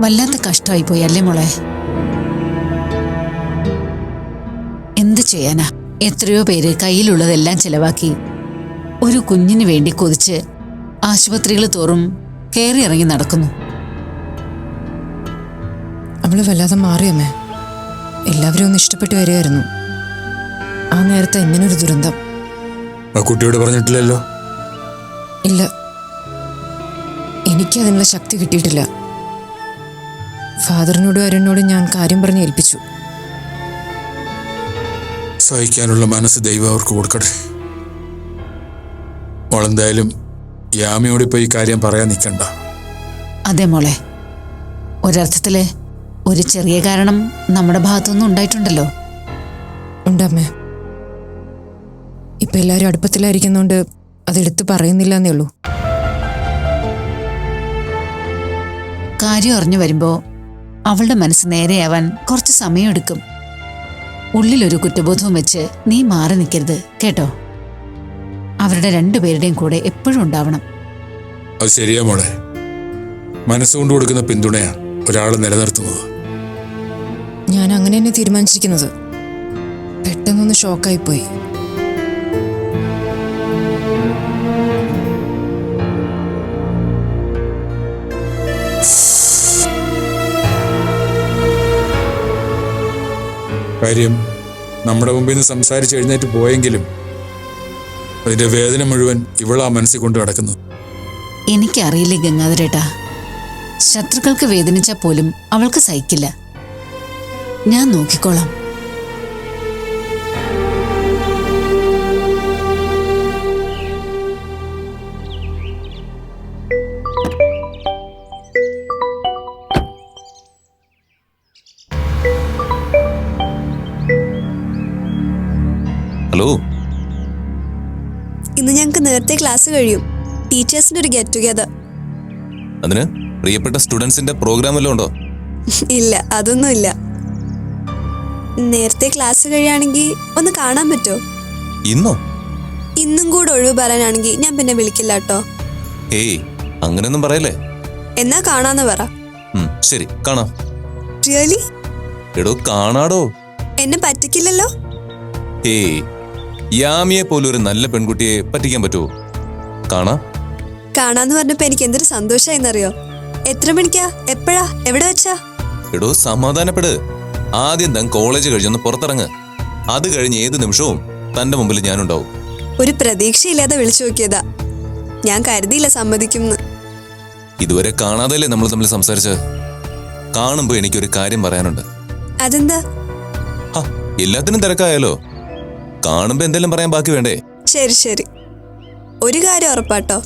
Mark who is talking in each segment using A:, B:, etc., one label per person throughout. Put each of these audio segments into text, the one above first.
A: വല്ലാത്ത കഷ്ടമായി പോയി അല്ലേ മോളെ? എന്ത് ചെയ്യാനാ? എത്രയോ പേര് കയ്യിലുള്ളതെല്ലാം ചെലവാക്കി ഒരു കുഞ്ഞിന് വേണ്ടി കൊതിച്ച് ആശുപത്രികൾ തോറും കയറി ഇറങ്ങി നടക്കുന്നു.
B: അവൾ വല്ലാതെ മാറിയമ്മേ. എല്ലാവരും ഒന്ന് ഇഷ്ടപ്പെട്ടു വരികയായിരുന്നു. ആ നേരത്തെ ഇങ്ങനൊരു ദുരന്തം.
C: ആ കുട്ടിയോട് പറഞ്ഞിട്ടില്ലല്ലോ?
B: ഇല്ല. എനിക്ക് അതിനുള്ള ശക്തി കിട്ടിയിട്ടില്ല. ഫാദറിനോടും അരുണിനോടും ഞാൻ കാര്യം പറഞ്ഞ് ഏൽപ്പിച്ചു.
C: സഹിക്കാനുള്ള മനസ്സ് ദൈവം അവർക്ക് കൊടുക്കട്ടെ. മോളെന്തായാലും യാമയോട് ഇപ്പൊ ഈ കാര്യം പറയാൻ നിൽക്കണ്ട.
A: അതെ മോളെ. ഒരർത്ഥത്തിൽ ഒരു ചെറിയ കാരണം നമ്മുടെ ഭാഗത്തുനിന്നും ഉണ്ടായിട്ടുണ്ടല്ലോ.
B: ഉണ്ടമ്മേ. ഇപ്പൊ എല്ലാവരും അടുപ്പത്തിലായിരിക്കുന്നോണ്ട് അതെടുത്ത് പറയുന്നില്ല എന്നേ ഉള്ളൂ.
A: കാര്യം അറിഞ്ഞു വരുമ്പോ അവളുടെ മനസ്സ് നേരെയാവാൻ കുറച്ച് സമയമെടുക്കും. ഉള്ളിലൊരു കുറ്റബോധവും വെച്ച് നീ മാറി നിൽക്കരുത് കേട്ടോ? അവരുടെ രണ്ടുപേരുടെയും കൂടെ എപ്പോഴും ഉണ്ടാവണം.
C: അത് ശരിയാ മോളെ. മനസ്സുകൊണ്ട് കൊടുക്കുന്ന പിന്തുണയാ ഒരാളെ നിലനിർത്തുന്നത്.
B: ഞാൻ അങ്ങനെ തന്നെ തീരുമാനിച്ചിരിക്കുന്നത്. പെട്ടെന്നൊന്ന് ഷോക്കായി പോയി
C: കാര്യം നമ്മുടെ മുമ്പിൽ നിന്ന് സംസാരിച്ച് എഴുന്നേറ്റ് പോയെങ്കിലും അതിന്റെ വേദന മുഴുവൻ ഇവളാ മനസ്സിൽ കൊണ്ട് നടക്കുന്നു.
A: എനിക്കറിയില്ല ഗംഗാധരേട്ടാ ശത്രുക്കൾക്ക് വേദനിച്ചാൽ പോലും അവൾക്ക് സഹിക്കില്ല. ഞാൻ നോക്കിക്കോളാം.
D: ഹലോ?
E: ഇന്ന് ഞങ്ങൾക്ക് നേരത്തെ ക്ലാസ് കഴിയും. ടീച്ചേഴ്സിന്റെ ഒരു ഗെറ്റ് ടുഗെദർ
D: അതിന് പ്രിയപ്പെട്ട സ്റ്റുഡൻസിന്റെ പ്രോഗ്രാം വല്ലതും ഉണ്ടോ?
E: ഇല്ല അതൊന്നും ഇല്ല നേരത്തെ ക്ലാസ് കഴിയുകയാണെങ്കിൽ ഒന്ന് കാണാൻ പറ്റുമോ
D: ഇന്നോ?
E: ഇന്നും കൂടെ ഒഴിവ് പറയാനാണെങ്കിൽ ഞാൻ പിന്നെ വിളിക്കില്ല കേട്ടോ.
D: ഏയ് അങ്ങനെയൊന്നും പറയല്ലേ?
E: എന്നാ കാണാന്ന് പറ.
D: ഉം, ശരി കാണാം.
E: റിയലി
D: എടോ കാണാടോ?
E: എന്നെ പറ്റിക്കില്ലല്ലോ?
D: ഏയ് യാമിയെ പോലൊരു നല്ല പെൺകുട്ടിയെ പറ്റിക്കാൻ പറ്റുമോ? കാണാ.
E: കാണാന്ന് പറഞ്ഞപ്പോ എനിക്ക് എന്തൊരു സന്തോഷായിന്നറിയോ? എത്ര മണിക്കാ? എപ്പോഴാ? എവിടെ വെച്ചാ?
D: എടോ സമാധാനപ്പെട്. ആദ്യം താൻ കോളേജ് കഴിഞ്ഞൊന്ന് പുറത്തിറങ്ങ്. അത് കഴിഞ്ഞ് ഏത് നിമിഷവും തന്റെ മുമ്പിൽ ഞാനുണ്ടാവും.
E: ഒരു പ്രതീക്ഷയില്ലാതെ വിളിച്ചു നോക്കിയതാ. ഞാൻ കരുതിയില്ല സമ്മതിക്കും
D: ഇതുവരെ കാണാതല്ലേ നമ്മൾ തമ്മിൽ സംസാരിച്ചത്? കാണുമ്പോ എനിക്കൊരു കാര്യം പറയാനുണ്ട്.
E: അതെന്താ?
D: എല്ലാത്തിനും തിരക്കായാലോ കാണുമ്പോ എന്തെങ്കിലും പറയാൻ ബാക്കി വേണ്ടേ?
E: ശരി ശരി. ഒരു കാര്യം ഉറപ്പാട്ടോ.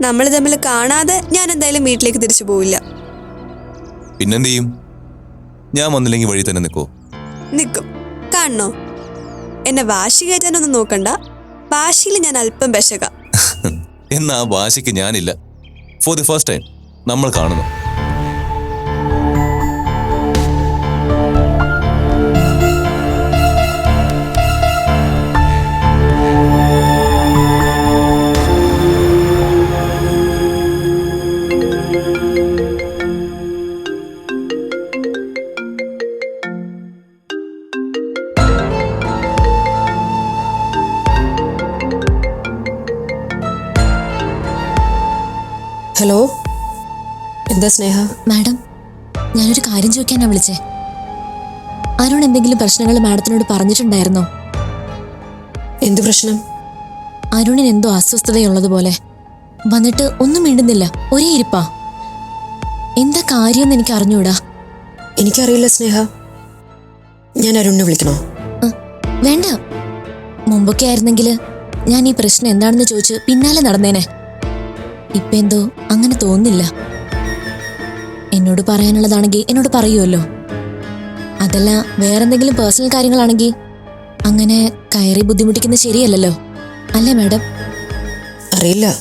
E: നമ്മൾ തമ്മിൽ കാണാതെ ഞാൻ എന്തായാലും വീട്ടിലേക്ക് തിരിച്ചു പോവില്ല.
D: പിന്നെന്ത് ചെയ്യും ഞാൻ വന്നില്ലെങ്കിൽ വഴി തന്നെ നിൽക്കോ
E: നിൽക്കും കാണണോ? എന്നെ വാശി കയറ്റാനൊന്നും നോക്കണ്ട. വാശിയിൽ ഞാൻ അല്പം പെശക
D: എന്നാ വാശിക്ക് ഞാനില്ല. ഫോർ ദി ഫസ്റ്റ് ടൈം നമ്മൾ കാണുന്നു.
B: എന്താ സ്നേഹ?
F: മാഡം ഞാനൊരു കാര്യം ചോദിക്കാനാ വിളിച്ചേ. അരുൺ എന്തെങ്കിലും പ്രശ്നങ്ങൾ മാഡത്തിനോട് പറഞ്ഞിട്ടുണ്ടായിരുന്നോ?
B: എന്ത് പ്രശ്നം?
F: അരുണിന് എന്തോ അസ്വസ്ഥതയുള്ളതുപോലെ. വന്നിട്ട് ഒന്നും മിണ്ടുന്നില്ല ഒരേ ഇരിപ്പാ. എന്താ കാര്യമെന്ന് എനിക്ക് അറിഞ്ഞൂടാ.
B: എനിക്കറിയില്ല സ്നേഹ. ഞാൻ അരുണിനെ വിളിക്കണോ?
F: വേണ്ട. മുമ്പൊക്കെ ആയിരുന്നെങ്കിൽ ഞാൻ ഈ പ്രശ്നം എന്താണെന്ന് ചോദിച്ച് പിന്നാലെ നടന്നേനെ. ഇപ്പെന്തോ അങ്ങനെ തോന്നുന്നില്ല. എന്നോട് പറയാനുള്ളതാണെങ്കിൽ എന്നോട് പറയുമല്ലോ അതല്ല വേറെന്തെങ്കിലും പേഴ്സണൽ കാര്യങ്ങളാണെങ്കിൽ അങ്ങനെ കയറി ബുദ്ധിമുട്ടിക്കുന്നത് ശരിയല്ലല്ലോ. അല്ലേ മാഡം?
B: അറിയില്ല.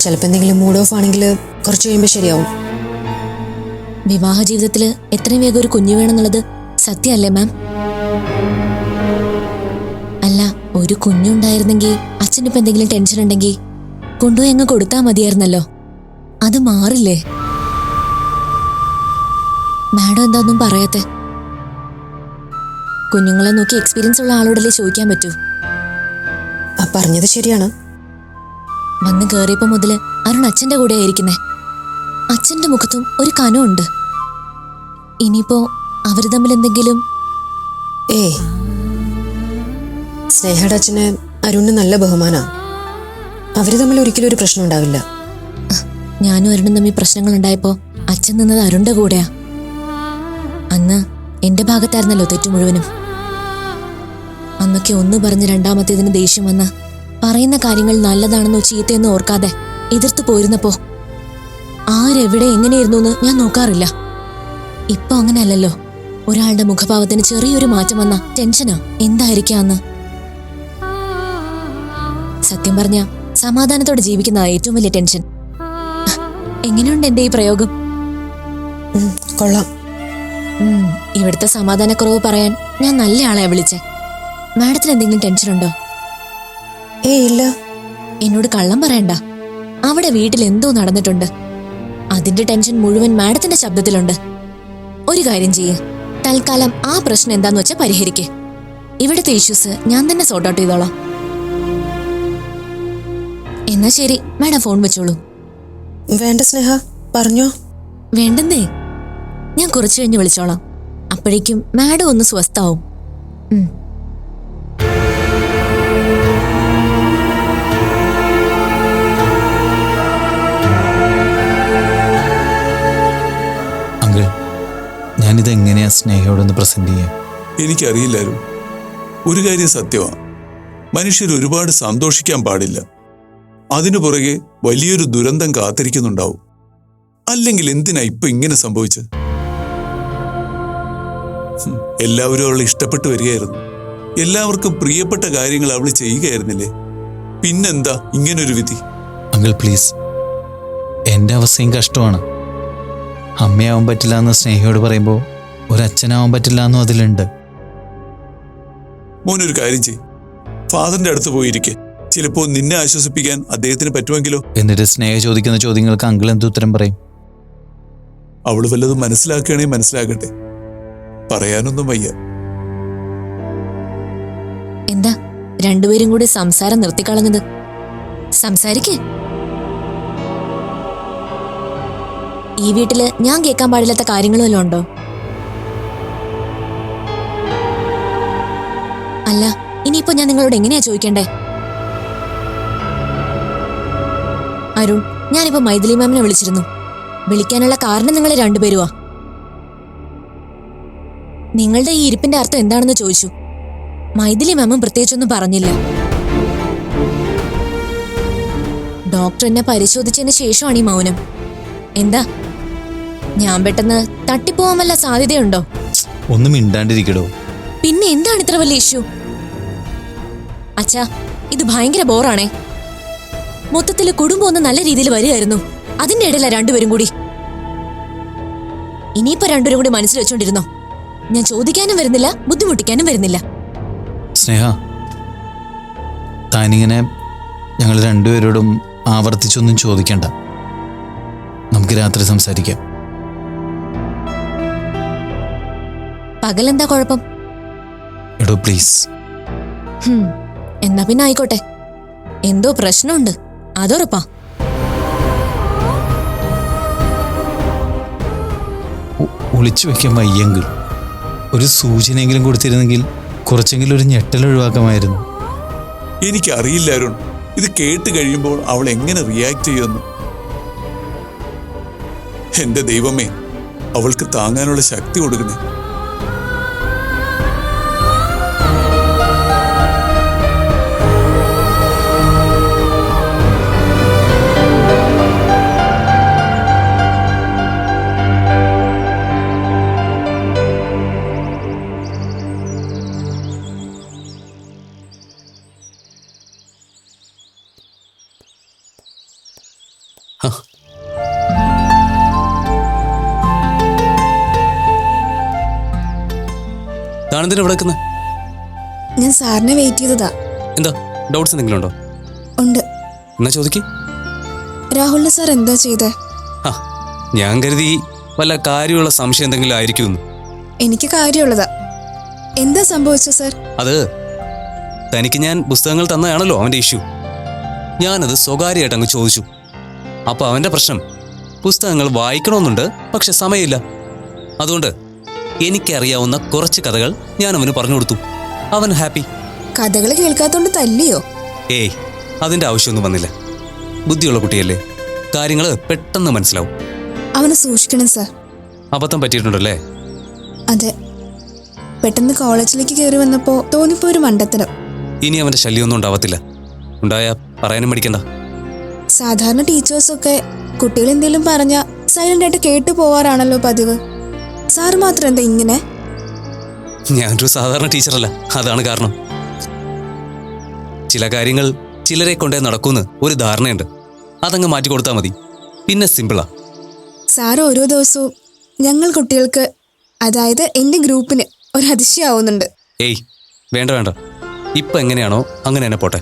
B: ചിലപ്പോ എന്തെങ്കിലും മൂഡ് ഓഫ് ആണെങ്കിൽ കുറച്ച് കഴിയുമ്പോൾ ശരിയാവും.
F: വിവാഹ ജീവിതത്തിൽ എത്രയും വേഗം ഒരു കുഞ്ഞു വേണമെന്നുള്ളത് സത്യമല്ലേ മാം? അല്ല ഒരു കുഞ്ഞുണ്ടായിരുന്നെങ്കിൽ അച്ഛനിപ്പോ എന്തെങ്കിലും ടെൻഷൻ ഉണ്ടെങ്കിൽ കൊണ്ടുപോയി അങ്ങ് കൊടുത്താൽ മതിയായിരുന്നല്ലോ. അത് മാറില്ലേ? മാഡം എന്താന്നും പറയാത്തെ. കുഞ്ഞുങ്ങളെ നോക്കി എക്സ്പീരിയൻസ് ഉള്ള ആളോടല്ലേ ചോദിക്കാൻ പറ്റൂ.
G: ആ പറഞ്ഞത് ശരിയാണ്.
F: വന്ന് കയറിയപ്പോ മുതൽ അരുൺ അച്ഛന്റെ കൂടെ ആയിരിക്കുന്നേ. അച്ഛന്റെ മുഖത്തും ഒരു കനമുണ്ട് ഇനിയിപ്പോ അവർ തമ്മിൽ എന്തെങ്കിലും
G: ഏ സ്നേഹയുടെ അച്ഛന് അരുണിന് നല്ല ബഹുമാനാ. അവർ തമ്മിൽ ഒരിക്കലും ഒരു പ്രശ്നം ഉണ്ടാവില്ല.
F: ഞാനും അരുണും തമ്മിൽ പ്രശ്നങ്ങൾ ഉണ്ടായപ്പോ അച്ഛൻ നിന്നത് അരുണിന്റെ കൂടെയാ. അന്ന് എന്റെ ഭാഗത്തായിരുന്നല്ലോ തെറ്റു മുഴുവനും. അന്നൊക്കെ ഒന്ന് പറഞ്ഞ് രണ്ടാമത്തേതിന് ദേഷ്യം വന്ന് പറയുന്ന കാര്യങ്ങൾ നല്ലതാണെന്നോ ചീത്തയെന്നോ ഓർക്കാതെ എതിർത്ത് പോയിരുന്നപ്പോ ആരെവിടെ എങ്ങനെയായിരുന്നു എന്ന് ഞാൻ നോക്കാറില്ല. ഇപ്പൊ അങ്ങനെയല്ലല്ലോ. ഒരാളുടെ മുഖഭാവത്തിന് ചെറിയൊരു മാറ്റം വന്ന ടെൻഷനാ. എന്തായിരിക്കാന്ന് സത്യം പറഞ്ഞ സമാധാനത്തോടെ ജീവിക്കുന്ന ഏറ്റവും വലിയ ടെൻഷൻ. എങ്ങനെയുണ്ട് എന്റെ ഈ പ്രയോഗം?
G: കൊള്ളാം.
F: ഇവിടുത്തെ സമാധാനക്കുറവ് പറയാൻ ഞാൻ നല്ല ആളെ വിളിച്ചേ. മാഡത്തിന് എന്തെങ്കിലും ടെൻഷൻ ഉണ്ടോ
G: ഏ ഇല്ല.
F: എന്നോട് കള്ളം പറയണ്ട. അവിടെ വീട്ടിൽ എന്തോ നടന്നിട്ടുണ്ട്. അതിന്റെ ടെൻഷൻ മുഴുവൻ മാഡത്തിന്റെ ശബ്ദത്തിലുണ്ട്. ഒരു കാര്യം ചെയ്യ്. തൽക്കാലം ആ പ്രശ്നം എന്താന്ന് വെച്ചാൽ പരിഹരിക്കേ. ഇവിടുത്തെ ഇഷ്യൂസ് ഞാൻ തന്നെ സോർട്ട് ഔട്ട് ചെയ്തോളാം. എന്നാ ശരി മാഡം ഫോൺ വെച്ചോളൂ.
G: വേണ്ട സ്നേഹ പറഞ്ഞോ.
F: വേണ്ടെന്നേ. ഞാൻ കുറച്ചു കഴിഞ്ഞ് വിളിച്ചോളാം. അപ്പോഴേക്കും മാഡം ഒന്ന് സ്വസ്ഥാവും.
H: അങ്കിൾ ഞാനിത് എങ്ങനെയാ സ്നേഹയോടൊന്ന് പ്രസന്റ് ചെയ്യാം?
I: എനിക്കറിയില്ലായിരുന്നു ഒരു കാര്യം സത്യമാണ് മനുഷ്യർ ഒരുപാട് സന്തോഷിക്കാൻ പാടില്ല. അതിനു പുറകെ വലിയൊരു ദുരന്തം കാത്തിരിക്കുന്നുണ്ടാവും. അല്ലെങ്കിൽ എന്തിനാ ഇപ്പൊ ഇങ്ങനെ സംഭവിച്ചത്? എല്ലാവരും അവളെ ഇഷ്ടപ്പെട്ടു വരികയായിരുന്നു. എല്ലാവർക്കും പ്രിയപ്പെട്ട കാര്യങ്ങൾ അവൾ ചെയ്യുകയായിരുന്നില്ലേ? പിന്നെന്താ ഇങ്ങനൊരു വിധി?
H: അങ്കിൾ പ്ലീസ് എന്റെ അവസ്ഥയും കഷ്ടമാണ്. അമ്മയാവാൻ പറ്റില്ല എന്ന് സ്നേഹിയോട് പറയുമ്പോൾ ഒരച്ഛനാവാൻ പറ്റില്ല എന്നും അതിലുണ്ട്.
I: മോനൊരു കാര്യം ചെയ് ഫാദറിന്റെ അടുത്ത് പോയിരിക്കെ. ചിലപ്പോൾ നിന്നെ ആശ്വസിപ്പിക്കാൻ അദ്ദേഹത്തിന് പറ്റുമെങ്കിലോ?
H: എന്നിട്ട് സ്നേഹ ചോദിക്കുന്ന ചോദ്യങ്ങൾക്ക് അങ്കിൾ എന്ത് ഉത്തരം പറയും?
I: അവൾ വല്ലതും മനസ്സിലാക്കുകയാണെങ്കിൽ മനസ്സിലാക്കട്ടെ പറയാനൊന്നും വയ്യ.
F: എന്താ? രണ്ടുപേരും കൂടി സംസാരം നിർത്തിക്കളഞ്ഞത് സംസാരിക്കേ. ഈ വീട്ടിൽ ഞാൻ കേൾക്കാൻ പാടില്ലാത്ത കാര്യങ്ങളും ഉണ്ടോ? അല്ല ഇനിയിപ്പോ ഞാൻ നിങ്ങളോട് എങ്ങനെയാ ചോദിക്കണ്ടേ? അരുൺ ഞാനിപ്പോ മൈഥിലി മാമിനെ വിളിച്ചിരുന്നു. വിളിക്കാനുള്ള കാരണം നിങ്ങൾ രണ്ടുപേരുവാ. നിങ്ങളുടെ ഈ ഇരിപ്പിന്റെ അർത്ഥം എന്താണെന്ന് ചോദിച്ചു. മൈഥിലി മാമും പ്രത്യേകിച്ചൊന്നും പറഞ്ഞില്ല. ഡോക്ടർ എന്നെ പരിശോധിച്ചതിന് ശേഷമാണ് ഈ മൗനം. എന്താ? ഞാൻ പെട്ടെന്ന് തട്ടിപ്പോവാൻ വല്ല സാധ്യതയുണ്ടോ?
H: ഒന്നും മിണ്ടാണ്ടിരിക്കടോ.
F: പിന്നെ എന്താണ് ഇത്ര വലിയ ഇഷ്യൂ? അച്ഛാ ഇത് ഭയങ്കര ബോറാണേ. മൊത്തത്തിൽ കുടുംബം ഒന്ന് നല്ല രീതിയിൽ വരികയായിരുന്നു. അതിന്റെ ഇടയില രണ്ടുപേരും കൂടി. ഇനിയിപ്പോ രണ്ടുപേരും കൂടി മനസ്സിൽ വെച്ചോണ്ടിരുന്നോ? ഞാൻ ചോദിക്കാനും വരുന്നില്ല ബുദ്ധിമുട്ടിക്കാനും വരുന്നില്ല.
H: സ്നേഹ താനിങ്ങനെ ഞങ്ങൾ രണ്ടുപേരോടും ആവർത്തിച്ചൊന്നും ചോദിക്കണ്ട. നമുക്ക് രാത്രി സംസാരിക്കാം.
F: പകലെന്താ കുഴപ്പം?
H: എടോ പ്ലീസ്.
F: ഹും, എന്നാ പിന്നെ ആയിക്കോട്ടെ. എന്തോ പ്രശ്നമുണ്ട് അതുറപ്പാ.
H: ഒളിച്ചു വെക്കാൻ വയ്യെങ്കിൽ. ഒരു സൂചനയെങ്കിലും കൊടുത്തിരുന്നെങ്കിൽ കുറച്ചെങ്കിലും ഒരു ഞെട്ടൽ ഒഴിവാക്കാമായിരുന്നു.
I: എനിക്കറിയില്ല അരുൺ. ഇത് കേട്ട് കഴിയുമ്പോൾ അവൾ എങ്ങനെ റിയാക്ട് ചെയ്യുമെന്ന് എന്റെ ദൈവമേ അവൾക്ക് താങ്ങാനുള്ള ശക്തി കൊടുക്കണേ.
J: താനെന്തിനാ ഇവിടെ നിൽക്കുന്നത്
K: ഞാൻ സാറിനെ വെയിറ്റ് ചെയ്തതാ.
J: എന്താ? ഡൗട്ട്സ് എന്തെങ്കിലും ഉണ്ടോ.
K: ഉണ്ട്
J: എന്നാ ചോദിക്ക്.
K: രാഹുലിന് സാർ എന്താ ചെയ്തേ?
J: ആ ഞാൻ കരുതി വല്ല കാര്യമുള്ള സംശയം എന്തെങ്കിലും ആയിരിക്കും
K: എനിക്ക് കാര്യമുള്ളതാ. എന്താ സംഭവിച്ചത് സർ?
J: അത് തനിക്ക് ഞാൻ പുസ്തകങ്ങൾ തന്നതാണല്ലോ അവന്റെ ഇഷ്യൂ ഞാനത് സ്വകാര്യമായിട്ട് അങ്ങ് ചോദിച്ചു. അപ്പോൾ അവന്റെ പ്രശ്നം പുസ്തകങ്ങൾ വായിക്കണമെന്നുണ്ട് പക്ഷെ സമയമില്ല. അതുകൊണ്ട് എനിക്കറിയാവുന്ന കുറച്ച് കഥകൾ ഞാൻ അവന് പറഞ്ഞു കൊടുത്തു. അവൻ ഹാപ്പി.
K: കഥകൾ കേൾക്കാത്തോണ്ട് തല്ലിയോ?
J: ഏയ് അതിന്റെ ആവശ്യമൊന്നും വന്നില്ല. ബുദ്ധിയുള്ള കുട്ടിയല്ലേ? കാര്യങ്ങൾ പെട്ടെന്ന് മനസ്സിലാവും.
K: അവനെ സൂക്ഷിക്കണം സർ.
J: അബദ്ധം പറ്റിയിട്ടുണ്ടല്ലേ?
K: അതെ. പെട്ടെന്ന് കോളേജിലേക്ക് കയറി വന്നപ്പോ തോന്നിപ്പോ ഒരു മണ്ടത്തരം.
J: ഇനി അവന്റെ ശല്യമൊന്നും ഉണ്ടാവത്തില്ല. ഉണ്ടായ പറയാനും മടിക്കണ്ട.
K: സാധാരണ ടീച്ചേഴ്സൊക്കെ കുട്ടികൾ എന്തെങ്കിലും പറഞ്ഞ സൈലന്റ് ആയിട്ട് കേട്ടു പോവാറാണല്ലോ പതിവ്. സാർ മാത്രം എന്താ ഇങ്ങനെ?
J: ഞാനൊരു സാധാരണ ടീച്ചറല്ല. അതാണ് കാരണം. ചില കാര്യങ്ങൾ ചിലരെ കൊണ്ടേ നടക്കൂന്ന് ഒരു ധാരണയുണ്ട്. അതങ്ങ് മാറ്റി കൊടുത്താൽ മതി. പിന്നെ സിമ്പിളാ.
K: സാർ ഓരോ ദിവസവും ഞങ്ങൾ കുട്ടികൾക്ക് അതായത് എന്റെ ഗ്രൂപ്പിന് ഒരു അതിശയാവുന്നുണ്ട്.
J: ഏയ് വേണ്ട വേണ്ട. ഇപ്പൊ എങ്ങനെയാണോ അങ്ങനെ തന്നെ പോട്ടെ.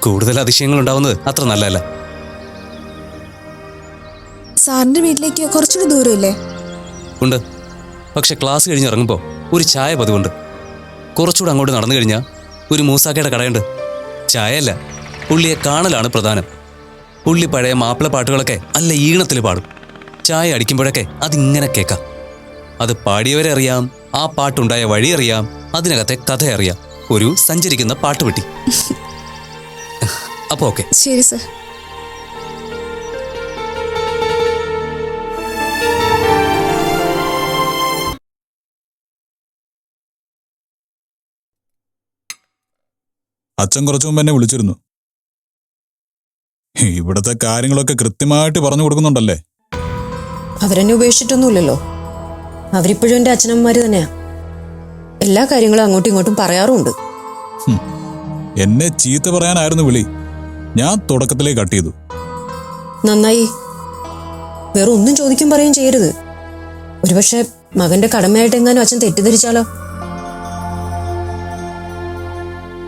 J: കൂടുതൽ അതിശയങ്ങൾ ഉണ്ടാവുന്നത് അത്ര നല്ലതല്ല.
K: സാറിന്റെ വീട്ടിലേക്ക് കുറച്ചുകൂടി ദൂരമില്ലേ?
J: ഉണ്ട്. പക്ഷെ ക്ലാസ് കഴിഞ്ഞ് ഇറങ്ങുമ്പോൾ ഒരു ചായ പതിവുണ്ട്. കുറച്ചുകൂടെ അങ്ങോട്ട് നടന്നു കഴിഞ്ഞാൽ ഒരു മൂസാക്കയുടെ കടയുണ്ട്. ചായയല്ല പുള്ളിയെ കാണലാണ് പ്രധാനം. പുള്ളി പഴയ മാപ്പിള പാട്ടുകളൊക്കെ നല്ല ഈണത്തിൽ പാടും. ചായ അടിക്കുമ്പോഴൊക്കെ അതിങ്ങനെ കേൾക്കാം. അത് പാടിയവരെ അറിയാം ആ പാട്ടുണ്ടായ വഴി അറിയാം അതിനകത്തെ കഥ അറിയാം. ഒരു സഞ്ചരിക്കുന്ന പാട്ടുപെട്ടി. അപ്പോൾ ഓക്കെ.
K: ശരി സർ.
L: അച്ഛൻ കുറച്ചു മുമ്പ് എന്നെ വിളിച്ചിരുന്നു. ഇവിടത്തെ കാര്യങ്ങളൊക്കെ കൃത്യമായിട്ട് പറഞ്ഞു കൊടുക്കുന്നുണ്ടല്ലേ?
G: അവരെന്നെ ഉപേക്ഷിച്ചിട്ടൊന്നുമില്ലല്ലോ. അവരിപ്പോഴും എന്റെ അച്ഛനമ്മമാര് തന്നെയാ. എല്ലാ കാര്യങ്ങളും അങ്ങോട്ടും ഇങ്ങോട്ടും പറയാറുമുണ്ട്.
L: എന്നെ ചീത്ത പറയാനായിരുന്നു വിളി. ഞാൻ തുടക്കത്തിലേ കട്ട് ചെയ്തു.
G: നന്നായി. വേറെ ഒന്നും ചോദിക്കും പറയും ചെയ്യരുത്. ഒരുപക്ഷെ മകന്റെ കടമയായിട്ട് എങ്ങാനും അച്ഛൻ തെറ്റിദ്ധരിച്ചാലോ?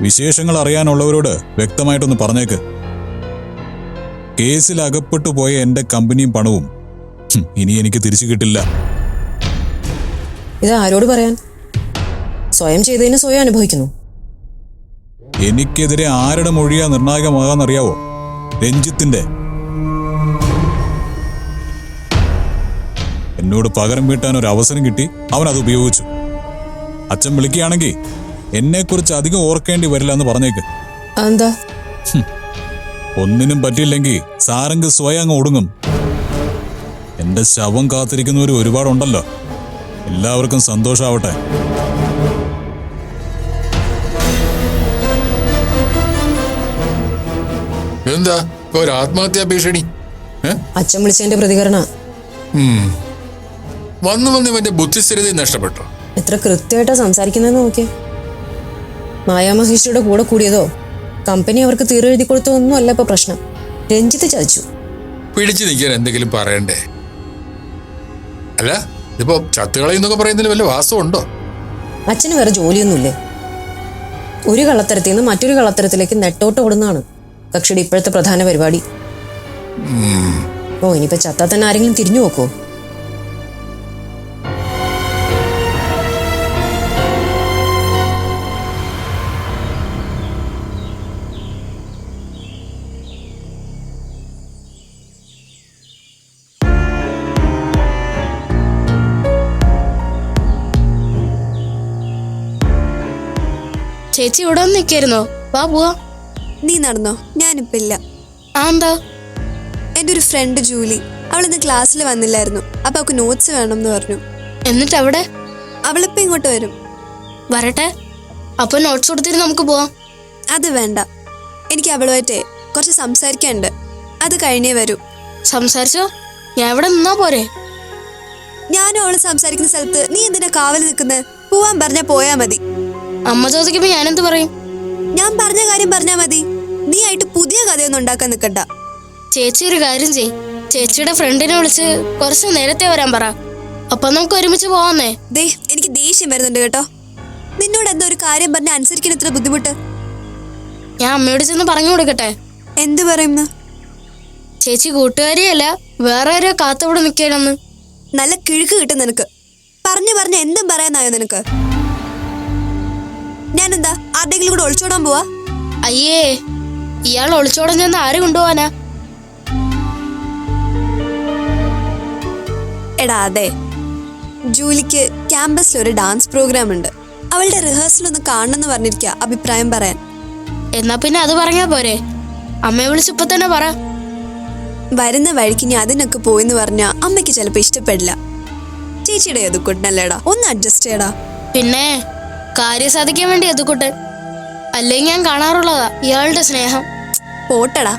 L: വിശേഷങ്ങൾ അറിയാനുള്ളവരോട് വ്യക്തമായിട്ടൊന്ന് പറഞ്ഞേക്ക്. കേസിൽ അകപ്പെട്ടു പോയ എന്റെ കമ്പനിയും പണവും ഇനി എനിക്ക് തിരിച്ചു കിട്ടില്ല.
G: ഇത് ആരോട് പറയാൻ? സ്വയം ചെയ്തതിന് സ്വയം അനുഭവിക്കുന്നു.
L: എനിക്കെതിരെ ആരുടെ മൊഴിയാ നിർണായകമാകാന്നറിയാവോ? രഞ്ജിത്തിന്റെ എന്നോട് പകരം വീട്ടാൻ ഒരു അവസരം കിട്ടി. അവൻ അത് ഉപയോഗിച്ചു. അച്ഛൻ വിളിക്കുകയാണെങ്കിൽ എന്നെക്കുറിച്ച് അധികം ഓർക്കേണ്ടി വരില്ല എന്ന് പറഞ്ഞേക്ക്.
G: എന്താ?
L: ഒന്നിനും പറ്റിയില്ലെങ്കിൽ സാരംഗ് സ്വയം അങ്ങ് ഒടുങ്ങും. എന്റെ ശവം കാത്തിരിക്കുന്നവർ ഒരുപാടുണ്ടല്ലോ. എല്ലാവർക്കും സന്തോഷാവട്ടെ.
C: എന്താ? ഒരു ആത്മഹത്യാ ഭീഷണി?
G: അച്ഛൻ വിളിച്ചതിന്റെ പ്രതികരണ.
C: വന്നു വന്ന് ഇവന്റെ ബുദ്ധിസ്ഥിരതയും നഷ്ടപ്പെട്ടു?
G: എത്ര കൃത്യമായിട്ടാ സംസാരിക്കുന്നതെന്ന് നോക്കിയേ. മായാമഹേഷിയുടെ കൂടെ കൂടിയതോ? കമ്പനി അവർക്ക് തീരെഴുതി കൊടുത്തോ ഒന്നും അല്ല ഇപ്പൊ പ്രശ്നം. രഞ്ജിത്ത് ചതിച്ചു.
C: പിടിച്ചു നിൽക്കാൻ എന്തെങ്കിലും പറയണ്ടേ? അല്ല ഇതിപ്പോ ചത്തുകളയെന്നൊക്കെ പറയുന്നതിൽ വല്ല വാസമുണ്ടോ
G: അച്ഛന് വേറെ ജോലിയൊന്നുമില്ലേ? ഒരു കള്ളത്തരത്തിൽ നിന്ന് മറ്റൊരു കള്ളത്തരത്തിലേക്ക് നെട്ടോട്ട് ഓടുന്നതാണ് കക്ഷിയുടെ ഇപ്പോഴത്തെ പ്രധാന പരിപാടി. ഓ ഇനിയിപ്പോ ചത്താ തന്നെ ആരെങ്കിലും തിരിഞ്ഞു നോക്കോ
M: ചേച്ചി ഇവിടെ നിൽക്കായിരുന്നോ വാ പോവാ.
K: നീ നടന്നോ? ഞാനിപ്പോ ഇല്ല.
M: ആ എന്താ?
K: എന്റെ ഒരു ഫ്രണ്ട് ജൂലി. അവൾ ഇന്ന് ക്ലാസ്സിൽ വന്നില്ലായിരുന്നു. അപ്പൊ അവൾക്ക് നോട്ട്സ് വേണം എന്ന് പറഞ്ഞു.
M: എന്നിട്ട് അവിടെ
K: അവളിപ്പോ ഇങ്ങോട്ട് വരും.
M: വരട്ടെ. അപ്പൊ നോട്ട്സ് കൊടുത്തിട്ട് നമുക്ക് പോവാം.
K: അത് വേണ്ട. എനിക്ക് അവളുമായിട്ടേ കുറച്ച് സംസാരിക്കാനുണ്ട്. അത് കഴിഞ്ഞേ വരൂ.
M: സംസാരിച്ചോ? ഞാൻ ഇവിടെ നിന്നാ പോരെ?
K: ഞാനും അവൾ സംസാരിക്കുന്ന സ്ഥലത്ത് നീ എന്തിനാ കാവൽ നിൽക്കുന്നത് പോവാൻ പറഞ്ഞാ പോയാ മതി.
M: അമ്മ ചോദിക്കുമ്പോ ഞാനെന്ത് പറയും?
K: ഞാൻ പറഞ്ഞ കാര്യം പറഞ്ഞാ മതി. നീ ആയിട്ട് പുതിയ കഥയൊന്നും ഉണ്ടാക്കാൻ നിക്കണ്ട.
M: ചേച്ചി ഒരു കാര്യം ചെയ് ചേച്ചിയുടെ ഫ്രണ്ടിനെ വിളിച്ച് കുറച്ച് നേരത്തെ വരാൻ പറ. അപ്പൊ നമുക്ക് ഒരുമിച്ച് പോവാന്നേ.
K: ദേ എനിക്ക് ദേഷ്യം വരുന്നുണ്ട് കേട്ടോ. നിന്നോട് എന്തോ ഒരു കാര്യം പറഞ്ഞ അനുസരിക്കാൻ ഇത്ര ബുദ്ധിമുട്ട്?
M: ഞാൻ അമ്മയോട് ചെന്ന് പറഞ്ഞു കൊടുക്കട്ടെ.
K: എന്ത് പറയുന്നു?
M: ചേച്ചി കൂട്ടുകാരിയല്ല വേറെ ആരോ കാത്തവിടെ നിൽക്കണമെന്ന്
E: നല്ല കിഴുക്ക് കിട്ടും നിനക്ക്. പറഞ്ഞു പറഞ്ഞ് എന്തും പറയാനായോ നിനക്ക്? ഞാനെന്താ? ആരുടെങ്കിലും കൂടെ ഒളിച്ചോടാൻ പോവാ?
M: അയ്യേ ഇയാൾ ഒളിച്ചോടാൻ ഞാൻ ആര് കൊണ്ടുപോവാനാ?
E: എടാ അതെ. ജൂലിക്ക് ക്യാമ്പസിൽ ഒരു ഡാൻസ് പ്രോഗ്രാം ഉണ്ട് അവളുടെ റിഹേഴ്സൽ ഒന്ന് കാണണമെന്ന് പറഞ്ഞിരിക്കുക അഭിപ്രായം പറയാൻ.
M: എന്നാ പിന്നെ അത് പറഞ്ഞാ പോരെ. അമ്മയെ വിളിച്ച് ഇപ്പൊ തന്നെ പറ.
E: വരുന്ന വഴിക്ക് ഇനി അതിനൊക്കെ പോയെന്ന് പറഞ്ഞാൽ അമ്മയ്ക്ക് ചിലപ്പോ ഇഷ്ടപ്പെടില്ല. ചേച്ചിയുടെ അത് കൊണ്ടല്ലേടാ. ഒന്ന് അഡ്ജസ്റ്റ് ചെയ്യടാ.
M: പിന്നെ? കാര്യം സാധിക്കാൻ വേണ്ടി എതുക്കുട്ടൻ അല്ലെങ്കിൽ ഞാൻ കാണാറുള്ളതാ ഇയാളുടെ സ്നേഹം.
E: പോട്ടടാ.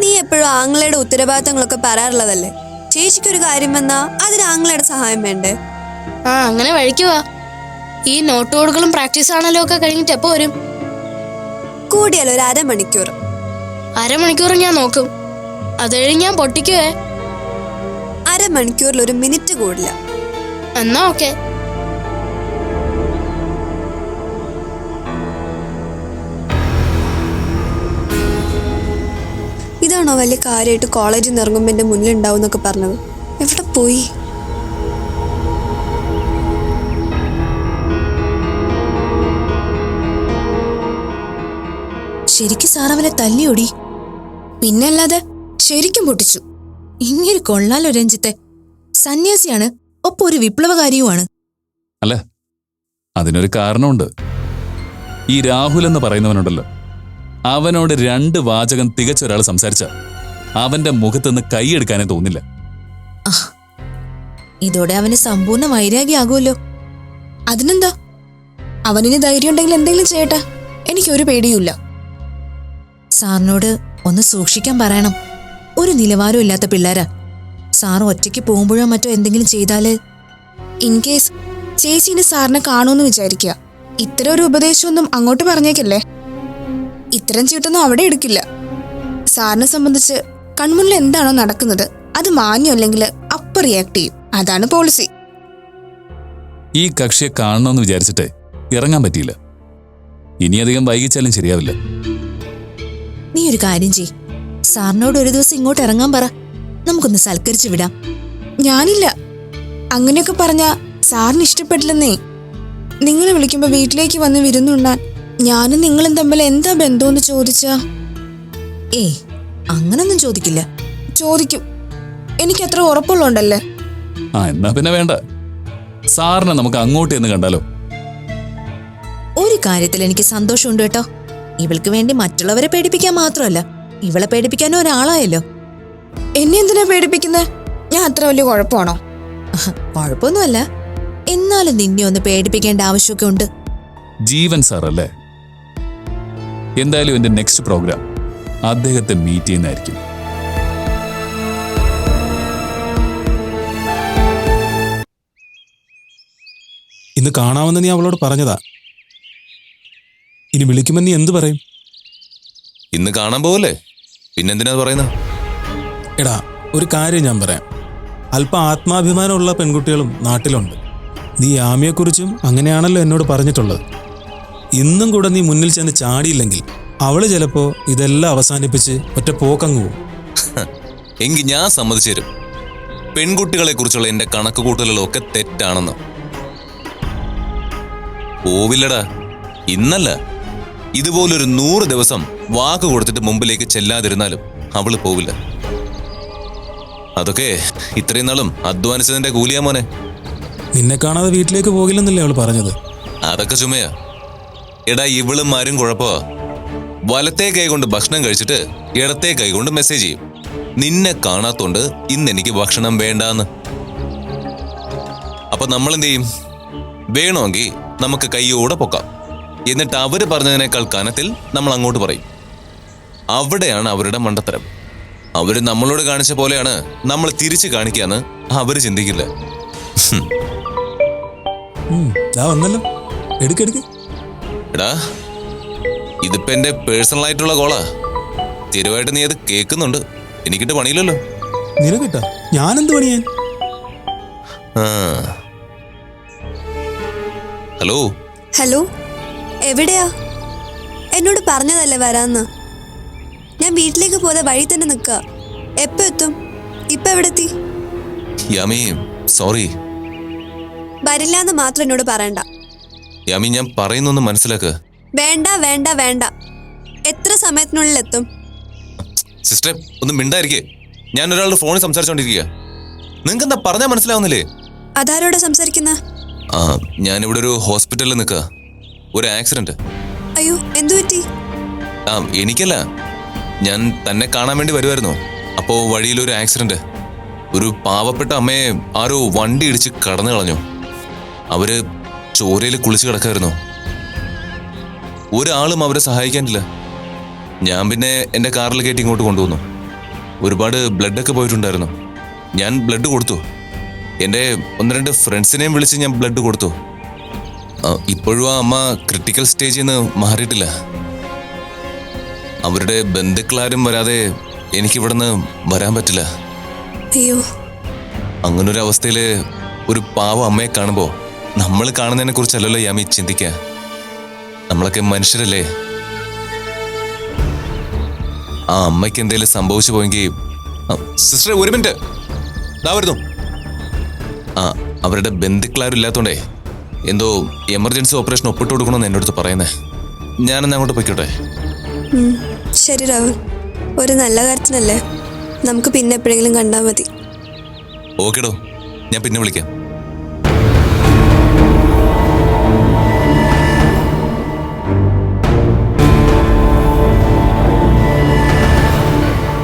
E: നീ എപ്പോഴും ആംഗ്ലയുടെ ഉത്തരവാദിത്തങ്ങളൊക്കെ പറയാറുള്ളതല്ലേ? ചേച്ചിക്കൊരു കാര്യം വന്നാ അതിന് ആംഗ്ലയുടെ സഹായം വേണ്ടേ?
M: ആ അങ്ങനെ വഴിക്കുവാ ഈ നോട്ട് കൊടുക്കലും പ്രാക്ടീസ് ആണല്ലോ ഒക്കെ കഴിഞ്ഞിട്ട് എപ്പോ വരും?
E: കൂടിയാലോ ഒരു അരമണിക്കൂർ.
M: അരമണിക്കൂർ ഞാൻ നോക്കും. അത് കഴിഞ്ഞ് ഞാൻ പൊട്ടിക്കുവേ.
E: അരമണിക്കൂറിൽ ഒരു മിനിറ്റ് കൂടില്ല.
M: എന്നാ ഓക്കെ.
E: ഇതാണോ വലിയ കാര്യമായിട്ട് കോളേജിൽ നിന്ന് ഇറങ്ങുമ്പോൾ എന്റെ മുന്നിലുണ്ടാവും എന്നൊക്കെ പറഞ്ഞത്. എവിടെ പോയി?
K: ശരിക്കും സാർ അവനെ തല്ലിയൊടി? പിന്നല്ലാതെ ശരിക്കും പൊട്ടിച്ചു. ഇങ്ങനെ കൊള്ളാലോ രഞ്ജിത്തെ. സന്യാസിയാണ് ഒപ്പം ഒരു വിപ്ലവകാരിയുമാണ്.
N: അല്ല അതിനൊരു കാരണമുണ്ട്. ഈ രാഹുൽ എന്ന് പറയുന്നവനുണ്ടല്ലോ. അവനോട് രണ്ട് വാചകം തികച്ച ഒരാൾ സംസാരിച്ച അവന്റെ മുഖത്തുനിന്ന് കൈയെടുക്കാനേ തോന്നില്ല.
K: ഇതോടെ അവന് സമ്പൂർണ വൈരാഗ്യമാകുമല്ലോ. അതിനെന്താ? അവനിന് ധൈര്യം ഉണ്ടെങ്കിൽ എന്തെങ്കിലും ചെയ്യട്ടെ. എനിക്കൊരു പേടിയുമില്ല. സാറിനോട് ഒന്ന് സൂക്ഷിക്കാൻ പറയണം. ഒരു നിലവാരം ഇല്ലാത്ത പിള്ളേരാ. സാർ ഒറ്റയ്ക്ക് പോകുമ്പോഴോ മറ്റോ എന്തെങ്കിലും ചെയ്താൽ ഇൻ കേസ് ചേച്ചീനെ സാറിനെ കാണുമെന്ന് വിചാരിക്കുക. ഇത്തരം ഒരു ഉപദേശമൊന്നും അങ്ങോട്ട് പറഞ്ഞേക്കല്ലേ? ഇത്തരം ചീട്ടൊന്നും അവിടെ എടുക്കില്ല. സാറിനെ സംബന്ധിച്ച് കൺമുന്നിൽ എന്താണോ നടക്കുന്നത് അത് മാന്യമല്ലെങ്കിൽ അപ്പ റിയാക്ട് ചെയ്യും. അതാണ് പോളിസി
N: ഈ കക്ഷിയെ കാണണമെന്ന് വിചാരിച്ചിട്ട് ഇറങ്ങാൻ പറ്റിയില്ല. ഇനിയധികം വൈകിച്ചാലും ശരിയാവില്ല.
K: നീ ഒരു കാര്യം ചെയ് സാറിനോട് ഒരു ദിവസം ഇങ്ങോട്ട് ഇറങ്ങാൻ പറ. നമുക്കൊന്ന് സൽക്കരിച്ചു വിടാം. ഞാനില്ല. അങ്ങനെയൊക്കെ പറഞ്ഞ സാറിന് ഇഷ്ടപ്പെട്ടില്ലെന്നേ. നിങ്ങളെ വിളിക്കുമ്പോ വീട്ടിലേക്ക് വന്ന് വിരുന്നുണ്ണാൻ ഞാനും നിങ്ങളും തമ്മിൽ എന്താ ബന്ധമെന്ന് ചോദിച്ചാ? ഏ അങ്ങനൊന്നും ചോദിക്കില്ല. ചോദിക്കും. എനിക്ക് അത്ര ഉറപ്പുള്ളതുണ്ടല്ലേ
N: ആ എന്നാ പിന്നെ വേണ്ട. സാറിനെ നമുക്ക് അങ്ങോട്ട് എന്ന് കണ്ടാലോ?
K: ഒരു കാര്യത്തിൽ എനിക്ക് സന്തോഷമുണ്ട് കേട്ടോ. ഇവൾക്ക് വേണ്ടി മറ്റുള്ളവരെ പേടിപ്പിക്കാൻ മാത്രമല്ല ഇവളെ പേടിപ്പിക്കാനും ഒരാളായല്ലോ. എന്നെ എന്തിനാ പേടിപ്പിക്കുന്നത് ഞാൻ അത്ര വലിയ കുഴപ്പമാണോ? കുഴപ്പമൊന്നുമല്ല. എന്നാലും നിന്നെ ഒന്ന് പേടിപ്പിക്കേണ്ട ആവശ്യമൊക്കെ ഉണ്ട്.
N: ജീവൻ സാറല്ലേ? അല്ലേ എന്തായാലും എന്റെ നെക്സ്റ്റ് പ്രോഗ്രാം അദ്ദേഹത്തെ മീറ്റ് ചെയ്യുന്നതായിരിക്കും.
O: ഇന്ന് കാണാമെന്ന് നീ അവളോട് പറഞ്ഞതാ. ഇനി വിളിക്കുമെന്ന് നീ എന്ത് പറയും?
D: ഇന്ന് കാണാൻ പോവല്ലേ? പിന്നെന്തിനാ പറയുന്ന?
O: എടാ ഒരു കാര്യം ഞാൻ പറയാം. അല്പം ആത്മാഭിമാനമുള്ള പെൺകുട്ടികളും നാട്ടിലുണ്ട്. നീ ആമിയെക്കുറിച്ചും അങ്ങനെയാണല്ലോ എന്നോട് പറഞ്ഞിട്ടുള്ളത്. ഇന്നും കൂടെ നീ മുന്നിൽ ചെന്ന് ചാടിയില്ലെങ്കിൽ അവൾ ചിലപ്പോ ഇതെല്ലാം അവസാനിപ്പിച്ച് ഒറ്റ പോക്കങ്ങ് പോകും
D: എങ്കിൽ ഞാൻ സമ്മതിച്ചു തരും. പെൺകുട്ടികളെ കുറിച്ചുള്ള എന്റെ കണക്ക് കൂട്ടലുകളൊക്കെ തെറ്റാണെന്ന്. പോവില്ലടാ. ഇന്നല്ല. ഇതുപോലൊരു നൂറ് ദിവസം വാക്ക് കൊടുത്തിട്ട് മുമ്പിലേക്ക് ചെല്ലാതിരുന്നാലും അവൾ പോവില്ല. അതൊക്കെ ഇത്രയും നാളും അധ്വാനിച്ചതിന്റെ കൂലിയാ മോനെ.
O: നിന്നെ കാണാതെ വീട്ടിലേക്ക് പോകില്ലെന്നല്ലേ അവൾ പറഞ്ഞത്?
D: അതൊക്കെ ചുമയാ. എടാ ഇവളും ആരും കുഴപ്പമാ വലത്തേ കൈ കൊണ്ട് ഭക്ഷണം കഴിച്ചിട്ട് ഇടത്തെ കൈ കൊണ്ട് മെസ്സേജ് ചെയ്യും. നിന്നെ കാണാത്തോണ്ട് ഇന്ന് എനിക്ക് ഭക്ഷണം വേണ്ടാന്ന്. അപ്പൊ നമ്മൾ എന്ത് ചെയ്യും വേണമെങ്കിൽ നമുക്ക് കൈയോടെ പൊക്കാം. എന്നിട്ട് അവർ പറഞ്ഞതിനേക്കാൾ കനത്തിൽ നമ്മൾ അങ്ങോട്ട് പറയും. അവിടെയാണ് അവരുടെ മണ്ടത്തരം. അവർ നമ്മളോട് കാണിച്ച പോലെയാണ് നമ്മൾ തിരിച്ചു കാണിക്കാന്ന് അവർ ചിന്തിക്കില്ല.
O: വന്നല്ലോ. എടുക്കെടുക്ക്
D: എടാ ഇതിപ്പോ എന്റെ പേഴ്സണൽ ആയിട്ടുള്ള കോളാ സ്ഥിരമായിട്ട് നീ അത് കേൾക്കുന്നുണ്ട്. എനിക്കിട്ട് പണിയില്ലല്ലോ.
O: നിനക്കിട്ടോ? ഞാനെന്ത് പണിയാൻ
D: ആ. ഹലോ?
E: ഹലോ എവിടെയാ? എന്നോട് പറഞ്ഞതല്ലേ വരാന്ന്. ഞാൻ വീട്ടിലേക്ക് പോലെ വഴി തന്നെ നിൽക്കുക എപ്പോ എത്തും? ഇപ്പൊ എവിടെത്തി?
D: യാമി സോറി
E: വരില്ല എന്ന് മാത്രം എന്നോട് പറയണ്ട.
D: യാമി ഞാൻ പറയുന്നൊന്ന് മനസ്സിലാക്ക്.
E: വേണ്ട വേണ്ട വേണ്ട. എത്ര സമയത്തിനുള്ളിൽ എത്തും
D: സിസ്റ്റർ ഒന്ന് മിണ്ടായിരിക്കേ. ഞാൻ ഒരാളുടെ ഫോണിൽ സംസാരിച്ചോണ്ടിരിക്കുക നിങ്ങൾക്ക് എന്താ പറഞ്ഞാൽ മനസ്സിലാവുന്നില്ലേ?
E: അതാരോട് സംസാരിക്കുന്ന?
D: ആ ഞാനിവിടെ ഒരു ഹോസ്പിറ്റലിൽ നിൽക്കുക ഒരു ആക്സിഡന്റ്.
E: അയ്യോ എന്തു പറ്റി?
D: ആ എനിക്കല്ല. ഞാൻ തന്നെ കാണാൻ വേണ്ടി വരുമായിരുന്നു അപ്പോൾ വഴിയിൽ ഒരു ആക്സിഡന്റ്. ഒരു പാവപ്പെട്ട അമ്മയെ ആരോ വണ്ടി ഇടിച്ച് കടന്നു കളഞ്ഞു അവർ ചോരയിൽ കുളിച്ച് കിടക്കായിരുന്നു. ഒരാളും അവരെ സഹായിക്കാനില്ല. ഞാൻ പിന്നെ എന്റെ കാറിൽ കയറ്റി ഇങ്ങോട്ട് കൊണ്ടുവന്നു. ഒരുപാട് ബ്ലഡൊക്കെ പോയിട്ടുണ്ടായിരുന്നു. ഞാൻ ബ്ലഡ് കൊടുത്തു. എന്റെ ഒന്ന് രണ്ട് ഫ്രണ്ട്സിനെയും വിളിച്ച് ഞാൻ ബ്ലഡ് കൊടുത്തു. ഇപ്പോഴും ആ അമ്മ ക്രിട്ടിക്കൽ സ്റ്റേജിൽ നിന്ന് മാറിയിട്ടില്ല. അവരുടെ ബന്ധുക്കളാരും വരാതെ എനിക്കിവിടുന്ന് വരാൻ പറ്റില്ല.
E: അയ്യോ.
D: അങ്ങനൊരു അവസ്ഥയിൽ ഒരു പാവ അമ്മയെ കാണുമ്പോൾ നമ്മൾ കാണുന്നതിനെ കുറിച്ചല്ലല്ലോ യാമി ചിന്തിക്കുക നമ്മളൊക്കെ മനുഷ്യരല്ലേ? ആ അമ്മയ്ക്ക് എന്തെങ്കിലും സംഭവിച്ചു പോയെങ്കിൽ സിസ്റ്റർ ഒരു മിനിറ്റ്. ദാ വരുന്നു. ആ അവരുടെ ബന്ധുക്കളാരും ഇല്ലാത്തോണ്ടേ എന്തോ എമർജൻസി ഓപ്പറേഷൻ ഒപ്പിട്ട് കൊടുക്കണമെന്ന് എന്റെ അടുത്ത് പറയുന്നേ. ഞാനെന്നാ അങ്ങോട്ട് പൊയ്ക്കോട്ടെ?
E: ശരി രാഹുൽ. ഒരു നല്ല കാര്യത്തിനല്ലേ? നമുക്ക് പിന്നെ എപ്പോഴെങ്കിലും കണ്ടാൽ മതി.
D: ഓക്കേടോ ഞാൻ പിന്നെ വിളിക്കാം.